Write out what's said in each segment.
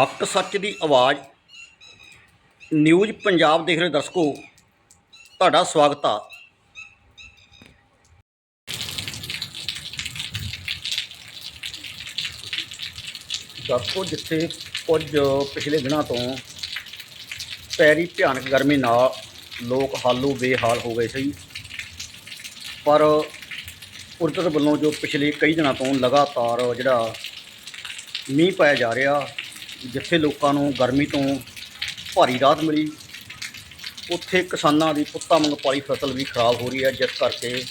ਹੱਕ ਸੱਚ ਦੀ ਆਵਾਜ਼। ਨਿਊਜ਼ ਪੰਜਾਬ ਦੇਖ ਰਹੇ ਦਰਸ਼ਕੋ, ਤੁਹਾਡਾ ਸਵਾਗਤ ਆ। ਦਰਸ਼ਕੋ, ਜਿੱਥੇ ਕੁਝ ਪਿਛਲੇ ਦਿਨਾਂ ਤੋਂ ਪੈਰੀ ਭਿਆਨਕ ਗਰਮੀ ਨਾਲ ਲੋਕ ਹਾਲੋ ਬੇਹਾਲ ਹੋ ਗਏ ਸੀ, ਪਰ ਕੁਦਰਤ ਵੱਲੋਂ ਜੋ ਪਿਛਲੇ ਕਈ ਦਿਨਾਂ ਤੋਂ ਲਗਾਤਾਰ ਜਿਹੜਾ ਮੀਂਹ ਪਾਇਆ ਜਾ ਰਿਹਾ ਜਿੱਥੇ ਲੋਕਾਂ ਨੂੰ ਗਰਮੀ ਤੋਂ ਭਾਰੀ ਰਾਹਤ ਮਿਲੀ, ਉੱਥੇ ਕਿਸਾਨਾਂ ਦੀ ਪੁੱਤਾਂ ਵਾਂਗ ਪਾਲੀ ਫਸਲ ਵੀ ਖਰਾਬ ਹੋ ਰਹੀ ਹੈ, ਜਿਸ ਕਰਕੇ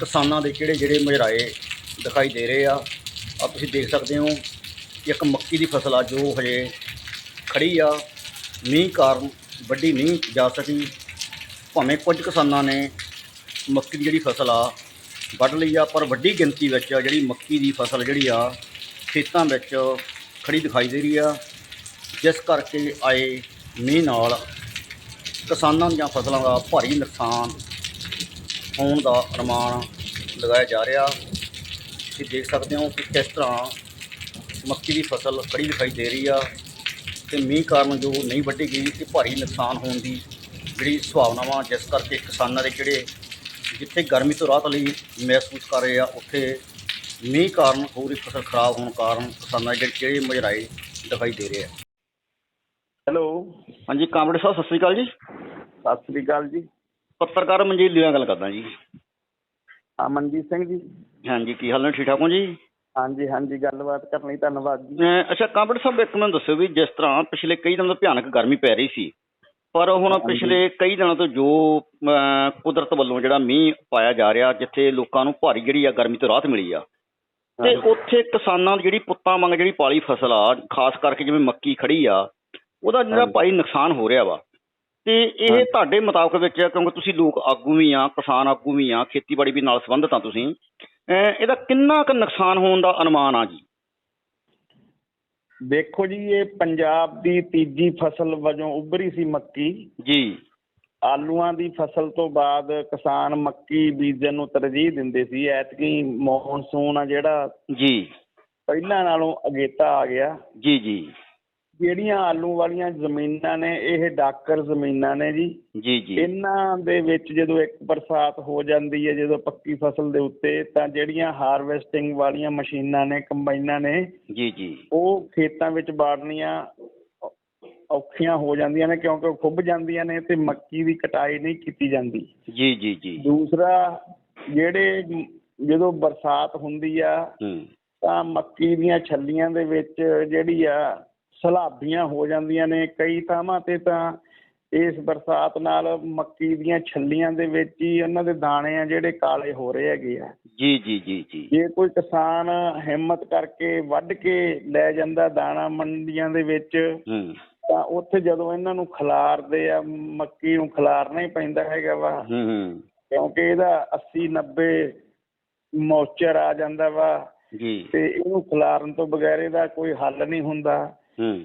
ਕਿਸਾਨਾਂ ਦੇ ਕਿਹੜੇ ਜਿਹੜੇ ਮੁਜਰਾਏ ਦਿਖਾਈ ਦੇ ਰਹੇ ਆ। ਆ ਤੁਸੀਂ ਦੇਖ ਸਕਦੇ ਹੋ ਕਿ ਇੱਕ ਮੱਕੀ ਦੀ ਫਸਲ ਆ, ਜੋ ਹਜੇ ਖੜੀ ਆ। ਮੀਂਹ ਕਾਰਨ ਵੱਡੀ ਨਹੀਂ ਜਾ ਸਕੀ। ਭਾਵੇਂ ਕੁਝ ਕਿਸਾਨਾਂ ਨੇ ਮੱਕੀ ਦੀ ਜਿਹੜੀ ਫਸਲ ਆ, ਵੱਢ ਲਈ ਆ, ਪਰ ਵੱਡੀ ਗਿਣਤੀ ਵਿੱਚ ਜਿਹੜੀ ਮੱਕੀ ਦੀ ਫਸਲ ਜਿਹੜੀ ਆ, ਖੇਤਾਂ ਵਿੱਚ ਖੜੀ ਦਿਖਾਈ ਦੇ ਰਹੀ ਆ। ਜਿਸ ਕਰਕੇ ਆਏ ਮੀਂਹ ਨਾਲ ਕਿਸਾਨਾਂ ਦੀਆਂ ਫਸਲਾਂ ਦਾ ਭਾਰੀ ਨੁਕਸਾਨ ਹੋਣ ਦਾ ਅਨੁਮਾਨ ਲਗਾਇਆ ਜਾ ਰਿਹਾ। ਤੁਸੀਂ ਦੇਖ ਸਕਦੇ ਹੋ ਕਿ ਕਿਸ ਤਰ੍ਹਾਂ ਮੱਕੀ ਦੀ ਫਸਲ ਖੜੀ ਦਿਖਾਈ ਦੇ ਰਹੀ ਆ ਤੇ ਮੀਂਹ ਕਾਰਨ ਜੋ ਨਹੀਂ ਵੱਢੀ ਗਈ ਤੇ ਭਾਰੀ ਨੁਕਸਾਨ ਹੋਣ ਦੀ ਜਿਹੜੀ ਸੰਭਾਵਨਾ ਜਿਸ ਕਰਕੇ ਕਿਸਾਨਾਂ ਦੇ ਜਿਹੜੇ ਜਿੱਥੇ ਗਰਮੀ ਤੋਂ ਰਾਹਤ ਲਈ ਮਹਿਸੂਸ ਕਰ ਰਹੇ ਆ, ਉੱਥੇ ਮੀਂਹ ਕਾਰਨ ਹੋ ਰਹੀ ਫਸਲ ਖਰਾਬ ਹੋਣ ਕਾਰਨ ਕਿਸਾਨਾਂ ਦੇ ਜਿਹੜੇ ਮੁਜਰਾਏ ਦਿਖਾਈ ਦੇ ਰਹੇ ਆ। ਹੈਲੋ। ਹਾਂਜੀ ਕਾਮਰੇਡ ਸਾਹਿਬ ਸਤਿ ਸ੍ਰੀ ਅਕਾਲ ਜੀ। ਸਤਿ ਸ੍ਰੀ ਅਕਾਲ ਜੀ। ਪੱਤਰਕਾਰ ਮਨਜੀਤ ਲੀਆ ਗੱਲ ਕਰਦਾ ਜੀ। ਅਮਨਜੀਤ ਸਿੰਘ ਜੀ। ਹਾਂਜੀ ਕੀ ਹਾਲ ਨੇ? ਠੀਕ ਠਾਕ ਹੋ ਜੀ? ਹਾਂਜੀ ਹਾਂਜੀ ਗੱਲਬਾਤ ਕਰਨ ਲਈ ਧੰਨਵਾਦ ਜੀ। ਅੱਛਾ ਕਾਮਰੇਡ ਸਾਹਿਬ ਇੱਕ ਮੈਨੂੰ ਦੱਸਿਓ ਵੀ ਜਿਸ ਤਰ੍ਹਾਂ ਪਿਛਲੇ ਕਈ ਦਿਨਾਂ ਤੋਂ ਭਿਆਨਕ ਗਰਮੀ ਪੈ ਰਹੀ ਸੀ ਪਰ ਹੁਣ। ਪਿਛਲੇ ਕਈ ਦਿਨਾਂ ਤੋਂ ਜੋ ਕੁਦਰਤ ਵੱਲੋਂ ਜਿਹੜਾ ਮੀਂਹ ਪਾਇਆ ਜਾ ਰਿਹਾ ਜਿੱਥੇ ਲੋਕਾਂ ਨੂੰ ਭਾਰੀ ਜਿਹੜੀ ਆ ਗਰਮੀ ਤੋਂ ਰਾਹਤ ਮਿਲੀ ਆ ਤੇ। ਉੱਥੇ ਕਿਸਾਨਾਂ ਦੀ ਜਿਹੜੀ ਪੁੱਤਾਂ ਵਾਂਗ ਜਿਹੜੀ ਪਾਲੀ ਫਸਲ ਆ ਖਾਸ ਕਰਕੇ ਜਿਵੇਂ ਮੱਕੀ ਖੜੀ ਆ ਉਹਦਾ ਜਿਹੜਾ। ਭਾਰੀ ਨੁਕਸਾਨ ਹੋ ਰਿਹਾ ਵਾ ਤੇ ਇਹ। ਤੁਹਾਡੇ ਮੁਤਾਬਕ ਵਿੱਚ ਕਿਉਂਕਿ ਤੁਸੀਂ ਲੋਕ ਆਗੂ ਵੀ ਆ ਕਿਸਾਨ ਆਗੂ ਵੀ ਆ ਖੇਤੀਬਾੜੀ ਵੀ ਨਾਲ ਸੰਬੰਧਿਤ ਆ ਤੁਸੀਂ ਇਹਦਾ ਕਿੰਨਾ ਕੁ ਨੁਕਸਾਨ ਹੋਣ ਦਾ ਅਨੁਮਾਨ ਆ ਜੀ ਦੇਖੋ ਜੀ ਇਹ ਪੰਜਾਬ ਦੀ ਤੀਜੀ ਫਸਲ ਵਜੋਂ ਉੱਭਰੀ ਸੀ ਮੱਕੀ ਜੀ ਆਲੂਆਂ ਦੀ ਫਸਲ ਤੋਂ ਬਾਅਦ ਕਿਸਾਨ ਮੱਕੀ ਬੀਜਣ ਨੂੰ ਤਰਜੀਹ ਦਿੰਦੇ ਸੀ ਐਤਕੀ ਮੌਨਸੂਨ ਆ ਜਿਹੜਾ ਜੀ। ਪਹਿਲਾਂ ਨਾਲੋਂ ਅਗੇਤਾ ਆ ਗਿਆ। ਜੀ ਜੀ। ਜਿਹੜੀਆਂ ਆਲੂ ਵਾਲੀਆਂ ਜ਼ਮੀਨਾਂ ਨੇ ਇਹ ਡਾਕਰ ਜ਼ਮੀਨਾਂ ਨੇ ਜੀ। ਜੀ ਜੀ। ਇਹਨਾਂ ਦੇ ਵਿੱਚ ਜਦੋਂ ਇੱਕ ਬਰਸਾਤ ਹੋ ਜਾਂਦੀ ਹੈ ਜਦੋਂ ਪੱਕੀ ਫਸਲ ਦੇ ਉੱਤੇ ਤਾਂ ਜਿਹੜੀਆਂ ਹਾਰਵੈਸਟਿੰਗ ਵਾਲੀਆਂ ਮਸ਼ੀਨਾਂ ਨੇ ਕੰਬਾਈਨਾਂ ਨੇ ਜੀ ਜੀ। ਉਹ ਖੇਤਾਂ ਵਿੱਚ ਬਾੜਨੀਆਂ ਔਖੀਆਂ ਹੋ ਜਾਂਦੀਆਂ ਨੇ ਕਿਉਂਕਿ ਉਹ ਖੁੱਭ ਜਾਂਦੀਆਂ ਨੇ ਤੇ ਮੱਕੀ ਦੀ ਕਟਾਈ ਨਹੀਂ ਕੀਤੀ ਜਾਂਦੀ। ਜੀ ਜੀ ਜੀ। ਦੂਸਰਾ ਜਿਹੜੇ ਜਦੋਂ ਬਰਸਾਤ ਹੁੰਦੀ ਆ ਤਾਂ ਮੱਕੀ ਦੀਆਂ ਛੱਲੀਆਂ ਦੇ ਵਿੱਚ ਜਿਹੜੀ ਆ ਸਲਾਬੀਆਂ ਹੋ ਜਾਂਦੀਆਂ ਨੇ। ਕਈ ਥਾਵਾਂ ਤੇ ਤਾਂ ਇਸ ਬਰਸਾਤ ਨਾਲ ਮੱਕੀ ਦੀਆਂ ਛੱਲੀਆਂ ਦੇ ਵਿੱਚ ਹੀ ਉਹਨਾਂ ਦੇ ਦਾਣੇ ਆ ਜਿਹੜੇ ਕਾਲੇ ਹੋ ਰਹੇ ਹੈਗੇ ਆ। ਜੀ ਜੀ ਜੀ ਜੀ। ਜੇ ਕੋਈ ਕਿਸਾਨ ਹਿੰਮਤ ਕਰਕੇ ਵੱਢ ਕੇ ਲੈ ਜਾਂਦਾ ਦਾਣਾ ਮੰਡੀਆਂ ਦੇ ਵਿੱਚ ਹੂੰ। ਤਾਂ ਉੱਥੇ ਜਦੋਂ ਇਹਨਾਂ ਨੂੰ ਖਿਲਾਰਦੇ ਆ ਮੱਕੀ ਨੂੰ ਖਿਲਾਰਨਾ ਹੀ ਪੈਂਦਾ ਹੈਗਾ ਵਾ। ਹੂੰ ਹੂੰ। ਕਿਉਂਕਿ ਇਹਦਾ 80 90 ਮੌਚਰ ਆ ਜਾਂਦਾ ਵਾ। ਜੀ। ਤੇ ਇਹਨੂੰ ਖਿਲਾਰਨ ਤੋਂ ਬਗੈਰ ਇਹਦਾ ਕੋਈ ਹੱਲ ਨਹੀਂ ਹੁੰਦਾ।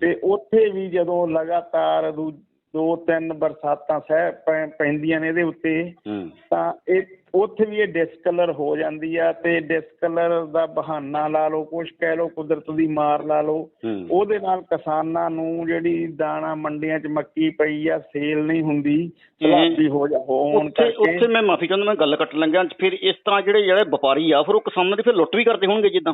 ਤੇ ਉੱਥੇ ਵੀ ਜਦੋਂ ਲਗਾਤਾਰ ਦੂ- ਤਿੰਨ ਬਰਸਾਤਾਂ ਸਹਿ ਪੈਂਦੀਆਂ ਨੇ ਇਹਦੇ ਉੱਤੇ ਤਾਂ ਇਹ ਉੱਥੇ ਵੀ ਇਹ ਡਿਸਕਲਰ ਹੋ ਜਾਂਦੀ ਆ ਤੇ ਡਿਸਕਲਰ ਦਾ ਬਹਾਨਾ ਲਾ ਲਓ ਕੁਛ ਕਹਿ ਲਓ ਕੁਦਰਤ ਦੀ ਮਾਰ ਲਾ ਲਓ। ਉਹਦੇ ਨਾਲ ਕਿਸਾਨਾਂ ਨੂੰ ਜਿਹੜੀ ਦਾਣਾ ਮੰਡੀਆਂ 'ਚ ਮੱਕੀ ਪਈ ਆ ਸੇਲ ਨਹੀਂ ਹੁੰਦੀ ਸਲਾਬੀ ਹੋ। ਜਾ ਹੋਣ ਉੱਥੇ ਉੱਥੇ ਕਰਕੇ ਮੈਂ ਮਾਫੀ ਚਾਹੁੰਦਾ ਮੈਂ ਗੱਲ ਕੱਟ ਲੰਘਿਆ ਫਿਰ ਇਸ ਤਰ੍ਹਾਂ ਜਿਹੜੇ ਜਿਹੜੇ ਵਪਾਰੀ ਆ ਫਿਰ ਉਹ ਕਿਸਾਨਾਂ ਦੀ ਫਿਰ ਲੁੱਟ ਵੀ ਕਰਦੇ ਹੋਣਗੇ ਜਿੱਦਾਂ।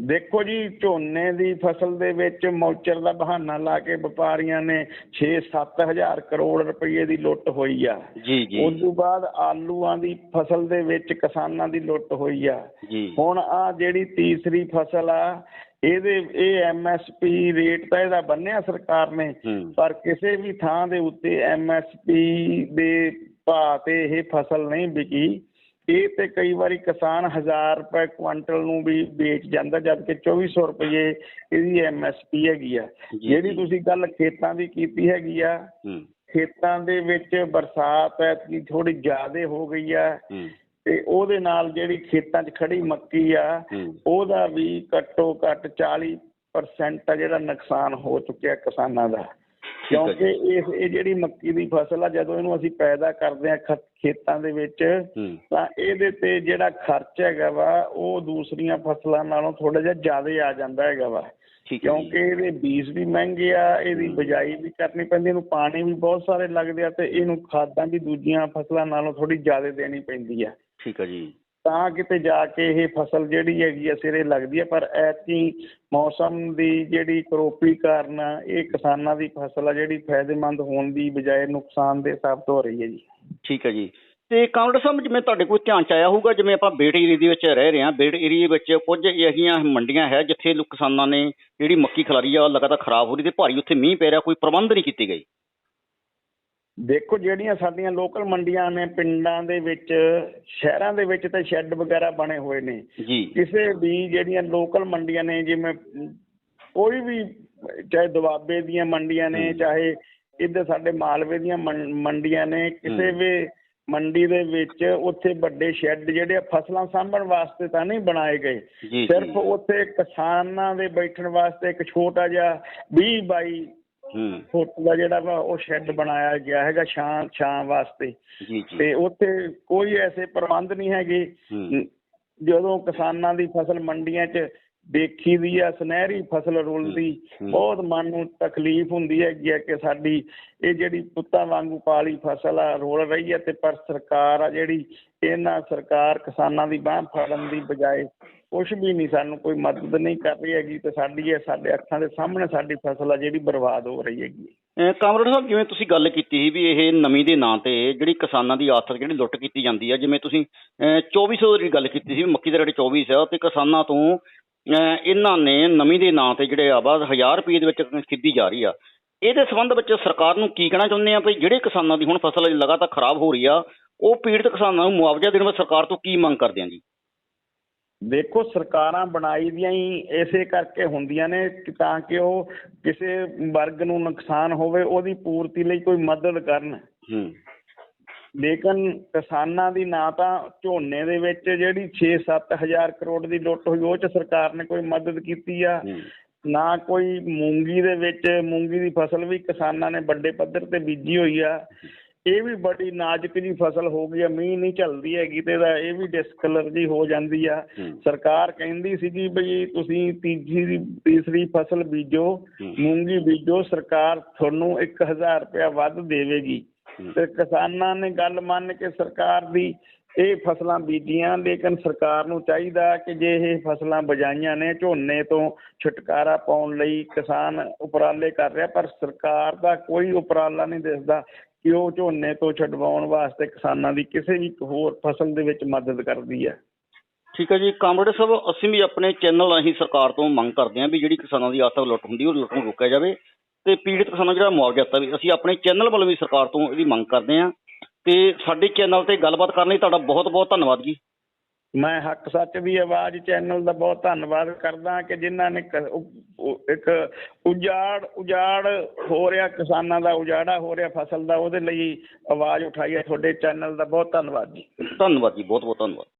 ਦੇਖੋ ਜੀ ਝੋਨੇ ਦੀ ਫਸਲ ਦੇ ਵਿੱਚ ਮੌਚਰ ਦਾ ਬਹਾਨਾ ਲਾ ਕੇ ਵਪਾਰੀਆਂ ਨੇ 6-7 ਹਜ਼ਾਰ ਕਰੋੜ ਰੁਪਏ ਦੀ ਲੁੱਟ ਹੋਈ ਆ। ਜੀ ਜੀ। ਉਸ ਤੋਂ ਬਾਅਦ ਆਲੂਆਂ ਦੀ ਫਸਲ ਦੇ ਵਿੱਚ ਕਿਸਾਨਾਂ ਦੀ ਲੁੱਟ ਹੋਈ ਆ। ਹੁਣ ਆ ਜਿਹੜੀ ਤੀਸਰੀ ਫਸਲ ਆ ਇਹਦੇ ਇਹ ਐਮਐਸਪੀ ਰੇਟ ਤਾਂ ਇਹਦਾ ਬੰਨਿਆ ਸਰਕਾਰ ਨੇ ਪਰ ਕਿਸੇ ਵੀ ਥਾਂ ਦੇ ਉੱਤੇ ਐਮਐਸਪੀ ਦੇ ਭਾਅ ਤੇ ਇਹ ਫਸਲ ਨਹੀਂ ਵਿਕੀ। ਇਹ ਤੇ ਕਈ ਵਾਰੀ ਕਿਸਾਨ 1000 ਰੁਪਏ ਕੁਆਂਟਲ ਨੂੰ ਵੀ ਵੇਚ ਜਾਂਦਾ ਜਦ ਕਿ 2400 ਰੁਪਏ ਇਹਦੀ ਐਮਐਸਪੀ ਹੈਗੀ ਆ। ਜਿਹੜੀ। ਤੁਸੀਂ ਗੱਲ ਖੇਤਾਂ ਦੀ ਕੀਤੀ ਹੈਗੀ ਆ ਖੇਤਾਂ ਦੇ ਵਿੱਚ ਬਰਸਾਤ ਐਤਕੀ ਥੋੜੀ ਜ਼ਿਆਦੇ ਹੋ ਗਈ ਆ ਤੇ ਉਹਦੇ ਨਾਲ ਜਿਹੜੀ ਖੇਤਾਂ 'ਚ ਖੜੀ ਮੱਕੀ ਆ ਉਹਦਾ ਵੀ ਘੱਟੋ ਘੱਟ 40% ਆ ਜਿਹੜਾ ਨੁਕਸਾਨ ਹੋ ਚੁੱਕਿਆ ਕਿਸਾਨਾਂ ਦਾ। ਕਿਉਂਕਿ ਇਹ ਇਹ ਜਿਹੜੀ ਮੱਕੀ ਦੀ ਫਸਲ ਆ ਜਦੋਂ ਇਹਨੂੰ ਅਸੀਂ ਪੈਦਾ ਕਰਦੇ ਆ ਖੇਤਾਂ ਦੇ ਵਿੱਚ ਤਾਂ ਇਹਦੇ ਤੇ ਜਿਹੜਾ ਖਰਚ ਹੈਗਾ ਵਾ ਉਹ ਦੂਸਰੀਆਂ ਫਸਲਾਂ ਨਾਲੋਂ ਥੋੜਾ ਜਿਹਾ ਜ਼ਿਆਦਾ ਆ ਜਾਂਦਾ ਹੈਗਾ ਵਾ। ਕਿਉਂਕਿ ਇਹਦੇ ਬੀਜ ਵੀ ਮਹਿੰਗੇ ਆ ਇਹਦੀ। ਬਜਾਈ ਵੀ ਕਰਨੀ ਪੈਂਦੀ ਇਹਨੂੰ ਪਾਣੀ ਵੀ ਬਹੁਤ ਸਾਰੇ ਲੱਗਦੇ ਆ ਤੇ ਇਹਨੂੰ ਖਾਦਾਂ ਵੀ ਦੂਜੀਆਂ ਫਸਲਾਂ ਨਾਲੋਂ ਥੋੜੀ ਜ਼ਿਆਦਾ ਦੇਣੀ ਪੈਂਦੀ ਆ। ਠੀਕ ਹੈ ਜੀ। ਤਾਂ ਕਿਤੇ ਜਾ ਕੇ ਇਹ ਫਸਲ ਜਿਹੜੀ ਹੈਗੀ ਆ ਸਿਰੇ ਲੱਗਦੀ ਹੈ ਪਰ ਐਤਕੀ ਮੌਸਮ ਦੀ ਜਿਹੜੀ ਕਰੋਪੀ ਕਾਰਨ ਇਹ ਕਿਸਾਨਾਂ ਦੀ ਫਸਲ ਆ ਜਿਹੜੀ ਫਾਇਦੇਮੰਦ ਹੋਣ ਦੀ ਬਜਾਏ ਨੁਕਸਾਨ ਦੇ ਸਾਬਤ ਹੋ ਰਹੀ ਹੈ ਜੀ। ਠੀਕ ਹੈ ਜੀ। ਤੇ ਕਾਮਰੇਡ ਸਾਹਿਬ, ਜਿਵੇਂ ਤੁਹਾਡੇ ਕੋਲ ਧਿਆਨ ਚ ਆਇਆ ਹੋਊਗਾ, ਜਿਵੇਂ ਆਪਾਂ ਬੇੜ ਏਰੀਏ ਦੇ ਵਿੱਚ ਰਹਿ ਰਹੇ ਹਾਂ, ਬੇੜ ਏਰੀਏ ਵਿੱਚ ਕੁਝ ਅਜਿਹੀਆਂ ਮੰਡੀਆਂ ਹੈ ਜਿੱਥੇ ਲੋਕ ਕਿਸਾਨਾਂ ਨੇ ਜਿਹੜੀ ਮੱਕੀ ਖਲਾਰੀ ਆ, ਉਹ ਲਗਾਤਾਰ ਖਰਾਬ ਹੋ ਰਹੀ ਤੇ ਭਾਰੀ ਉੱਥੇ ਮੀਂਹ ਪੈ ਰਿਹਾ, ਕੋਈ ਪ੍ਰਬੰਧ ਨਹੀਂ ਕੀਤੀ ਗਈ ਦੇਖੋ ਜਿਹੜੀਆਂ ਸਾਡੀਆਂ ਲੋਕਲ ਮੰਡੀਆਂ ਨੇ ਪਿੰਡਾਂ ਦੇ ਵਿੱਚ ਸ਼ਹਿਰਾਂ ਦੇ ਵਿੱਚ ਤਾਂ ਸ਼ੈੱਡ ਵਗੈਰਾ ਬਣੇ ਹੋਏ ਨੇ ਕਿਸੇ ਵੀ ਜਿਹੜੀਆਂ ਲੋਕਲ ਮੰਡੀਆਂ ਨੇ ਜਿਵੇਂ ਕੋਈ ਵੀ ਚਾਹੇ ਦੁਆਬੇ ਦੀਆਂ ਮੰਡੀਆਂ ਨੇ। ਚਾਹੇ ਇੱਧਰ ਸਾਡੇ ਮਾਲਵੇ ਦੀਆਂ ਮੰਡੀਆਂ ਨੇ ਕਿਸੇ। ਵੀ ਮੰਡੀ ਦੇ ਵਿੱਚ ਉੱਥੇ ਵੱਡੇ ਸ਼ੈੱਡ ਜਿਹੜੇ ਫਸਲਾਂ ਸਾਂਭਣ ਵਾਸਤੇ ਤਾਂ ਨਹੀਂ ਬਣਾਏ ਗਏ ਸਿਰਫ ਉੱਥੇ ਕਿਸਾਨਾਂ ਦੇ ਬੈਠਣ ਵਾਸਤੇ ਇੱਕ ਛੋਟਾ ਜਿਹਾ 20 ਬਾਈ ਫੁੱਟ ਦਾ ਜਿਹੜਾ ਵਾ ਉਹ ਸ਼ੈੱਡ ਬਣਾਇਆ ਗਿਆ ਹੈਗਾ ਛਾਂ ਛਾਂ ਵਾਸਤੇ। ਤੇ ਉੱਥੇ ਕੋਈ ਐਸੇ ਪ੍ਰਬੰਧ ਨਹੀਂ ਹੈਗੇ। ਜਦੋਂ ਕਿਸਾਨਾਂ ਦੀ ਫਸਲ ਮੰਡੀਆਂ 'ਚ ਦੇਖੀ ਦੀ ਆ ਸੁਨਹਿਰੀ ਫਸਲ ਰੁਲਦੀ। ਬਹੁਤ ਮਨ ਨੂੰ ਤਕਲੀਫ ਹੁੰਦੀ ਹੈਗੀ ਕਿ ਸਾਡੀ ਇਹ ਜਿਹੜੀ ਪੁੱਤਾਂ ਵਾਂਗੂ ਪਾਲੀ ਫਸਲ ਆ ਰੁਲ ਰਹੀ ਹੈ ਤੇ ਪਰ ਸਰਕਾਰ ਆ ਜਿਹੜੀ ਇਹਨਾਂ ਸਰਕਾਰ ਕਿਸਾਨਾਂ ਦੀ ਬਾਹ ਫੜਨ ਦੀ ਬਜਾਏ ਕੁਛ ਵੀ ਨਹੀਂ, ਸਾਨੂੰ ਕੋਈ ਮਦਦ ਨਹੀਂ ਕਰ ਰਹੀ ਹੈਗੀ ਤੇ ਸਾਡੀ ਇਹ, ਸਾਡੇ ਅੱਖਾਂ ਦੇ ਸਾਹਮਣੇ ਸਾਡੀ ਫਸਲ ਆ ਜਿਹੜੀ ਬਰਬਾਦ ਹੋ ਰਹੀ ਹੈਗੀ। ਕਾਮਰੇਡ ਸਾਹਿਬ, ਜਿਵੇਂ ਤੁਸੀਂ ਗੱਲ ਕੀਤੀ ਸੀ ਵੀ ਇਹ ਨਵੀਂ ਦੇ ਨਾਂ ਤੇ ਜਿਹੜੀ ਕਿਸਾਨਾਂ ਦੀ ਆਰਥਿਕ ਜਿਹੜੀ ਲੁੱਟ ਕੀਤੀ ਜਾਂਦੀ ਹੈ ਜਿਵੇਂ ਤੁਸੀਂ 2400 ਦੀ ਗੱਲ ਕੀਤੀ ਸੀ, ਮੱਕੀ ਦਾ ਰੇਟ 24 ਹੈ ਤੇ ਕਿਸਾਨਾਂ ਤੋਂ ਇਹਨਾਂ ਨੇ ਨਵੀਂ ਦੇ ਨਾਂ ਤੇ ਜਿਹੜੇ ਆਵਾਜ਼ 1000 ਰੁਪਏ ਦੇ ਵਿੱਚ ਖਰੀਦੀ ਜਾ ਰਹੀ ਆ। ਇਹਦੇ ਸੰਬੰਧ ਵਿੱਚ ਸਰਕਾਰ ਨੂੰ ਕੀ ਕਹਿਣਾ ਚਾਹੁੰਦੇ ਆ ਵੀ ਜਿਹੜੇ ਕਿਸਾਨਾਂ ਦੀ ਹੁਣ ਫਸਲ ਲਗਾਤਾਰ ਖਰਾਬ ਹੋ ਰਹੀ ਆ, ਉਹ ਪੀੜਤ ਕਿਸਾਨਾਂ ਨੂੰ ਮੁਆਵਜ਼ਾ ਦੇਣ ਵਾਸਤੇ ਸਰਕਾਰ ਤੋਂ ਕੀ ਮੰਗ ਕਰਦੇ ਆ ਜੀ? ਦੇਖੋ ਸਰਕਾਰਾਂ ਬਣਾਈ ਦੀਆਂ ਹੀ ਇਸੇ ਕਰਕੇ ਹੁੰਦੀਆਂ ਨੇ ਕਿ ਤਾਂ ਕਿ ਉਹ ਕਿਸੇ ਵਰਗ ਨੂੰ ਨੁਕਸਾਨ ਹੋਵੇ ਉਹਦੀ ਪੂਰਤੀ ਲਈ ਕੋਈ ਮਦਦ ਕਰਨ। ਹੂੰ। ਲੇਕਿਨ ਕਿਸਾਨਾਂ ਦੀ ਨਾ ਤਾਂ ਝੋਨੇ ਦੇ ਵਿੱਚ ਜਿਹੜੀ 6-7 ਹਜ਼ਾਰ ਕਰੋੜ ਦੀ ਲੁੱਟ ਹੋਈ ਉਹ ਚ ਸਰਕਾਰ ਨੇ ਕੋਈ ਮਦਦ ਕੀਤੀ ਆ। ਨਾ ਕੋਈ ਮੂੰਗੀ ਦੇ ਵਿੱਚ ਮੂੰਗੀ ਦੀ ਫਸਲ ਵੀ ਕਿਸਾਨਾਂ ਨੇ ਵੱਡੇ ਪੱਧਰ ਤੇ ਬੀਜੀ ਹੋਈ ਆ। ਇਹ ਵੀ ਬੜੀ ਨਾਜ਼ੁਕ ਜੀ ਫਸਲ ਹੋ ਗਈ ਆ ਮੀਂਹ ਨਹੀਂ ਚੱਲਦੀ ਹੈਗੀ ਤੇ ਇਹਦਾ ਇਹ ਵੀ ਡਿਸਕਲਰ ਜੀ ਹੋ ਜਾਂਦੀ ਆ। ਸਰਕਾਰ ਕਹਿੰਦੀ ਸੀਗੀ ਬਈ ਤੁਸੀਂ ਤੀਜੀ ਦੀ ਤੀਸਰੀ ਫਸਲ ਬੀਜੋ। ਮੂੰਗੀ ਬੀਜੋ ਸਰਕਾਰ ਤੁਹਾਨੂੰ 1000 ਰੁਪਇਆ ਵੱਧ ਦੇਵੇਗੀ। ਤੇ ਕਿਸਾਨਾਂ ਨੇ ਗੱਲ ਮੰਨ ਕੇ ਸਰਕਾਰ ਦੀ ਇਹ ਫਸਲਾਂ ਬੀਜੀਆਂ ਲੇਕਿਨ ਸਰਕਾਰ ਨੂੰ ਚਾਹੀਦਾ ਕਿ ਜੇ ਇਹ ਫਸਲਾਂ ਬਜਾਈਆਂ ਨੇ ਝੋਨੇ ਤੋਂ ਛੁਟਕਾਰਾ ਪਾਉਣ ਲਈ ਕਿਸਾਨ ਉਪਰਾਲੇ ਕਰ ਰਿਹਾ ਪਰ ਸਰਕਾਰ ਦਾ ਕੋਈ ਉਪਰਾਲਾ ਨਹੀਂ ਦਿਸਦਾ ਕਿ ਉਹ ਝੋਨੇ ਤੋਂ ਛਡਵਾਉਣ ਵਾਸਤੇ ਕਿਸਾਨਾਂ ਦੀ ਕਿਸੇ ਵੀ ਹੋਰ ਫਸਲ ਦੇ ਵਿੱਚ ਮਦਦ ਕਰਦੀ ਹੈ। ਠੀਕ ਹੈ ਜੀ ਕਾਮਰੇਡ ਸਾਹਿਬ, ਅਸੀਂ ਵੀ ਆਪਣੇ ਚੈਨਲ ਰਾਹੀਂ ਸਰਕਾਰ ਤੋਂ ਮੰਗ ਕਰਦੇ ਹਾਂ ਵੀ ਜਿਹੜੀ ਕਿਸਾਨਾਂ ਦੀ ਆਰਥਿਕ ਲੁੱਟ ਹੁੰਦੀ, ਉਹ ਲੁੱਟ ਨੂੰ ਰੋਕਿਆ ਜਾਵੇ ਤੇ ਪੀੜਤ ਕਿਸਾਨਾਂ ਜਿਹੜਾ ਮੁਆਵਜ਼ਾ ਦਿੱਤਾ ਵੀ ਅਸੀਂ ਆਪਣੇ ਚੈਨਲ ਵੱਲੋਂ ਵੀ ਸਰਕਾਰ ਤੋਂ ਇਹਦੀ ਮੰਗ ਕਰਦੇ ਹਾਂ ਤੇ ਸਾਡੇ ਚੈਨਲ ਤੇ ਗੱਲਬਾਤ ਕਰਨ ਲਈ ਤੁਹਾਡਾ ਬਹੁਤ ਬਹੁਤ ਧੰਨਵਾਦ ਜੀ। ਮੈਂ ਹੱਕ ਸੱਚ ਦੀ ਆਵਾਜ਼ ਚੈਨਲ ਦਾ ਬਹੁਤ ਧੰਨਵਾਦ ਕਰਦਾ ਕਿ ਜਿਨ੍ਹਾਂ ਨੇ ਇੱਕ ਉਜਾੜ ਉਜਾੜ ਹੋ ਰਿਹਾ, ਕਿਸਾਨਾਂ ਦਾ ਉਜਾੜਾ ਹੋ ਰਿਹਾ ਫਸਲ ਦਾ, ਉਹਦੇ ਲਈ ਆਵਾਜ਼ ਉਠਾਈ ਹੈ ਤੁਹਾਡੇ ਚੈਨਲ ਦਾ। ਬਹੁਤ ਧੰਨਵਾਦ ਜੀ। ਧੰਨਵਾਦ ਜੀ ਬਹੁਤ ਬਹੁਤ ਧੰਨਵਾਦ।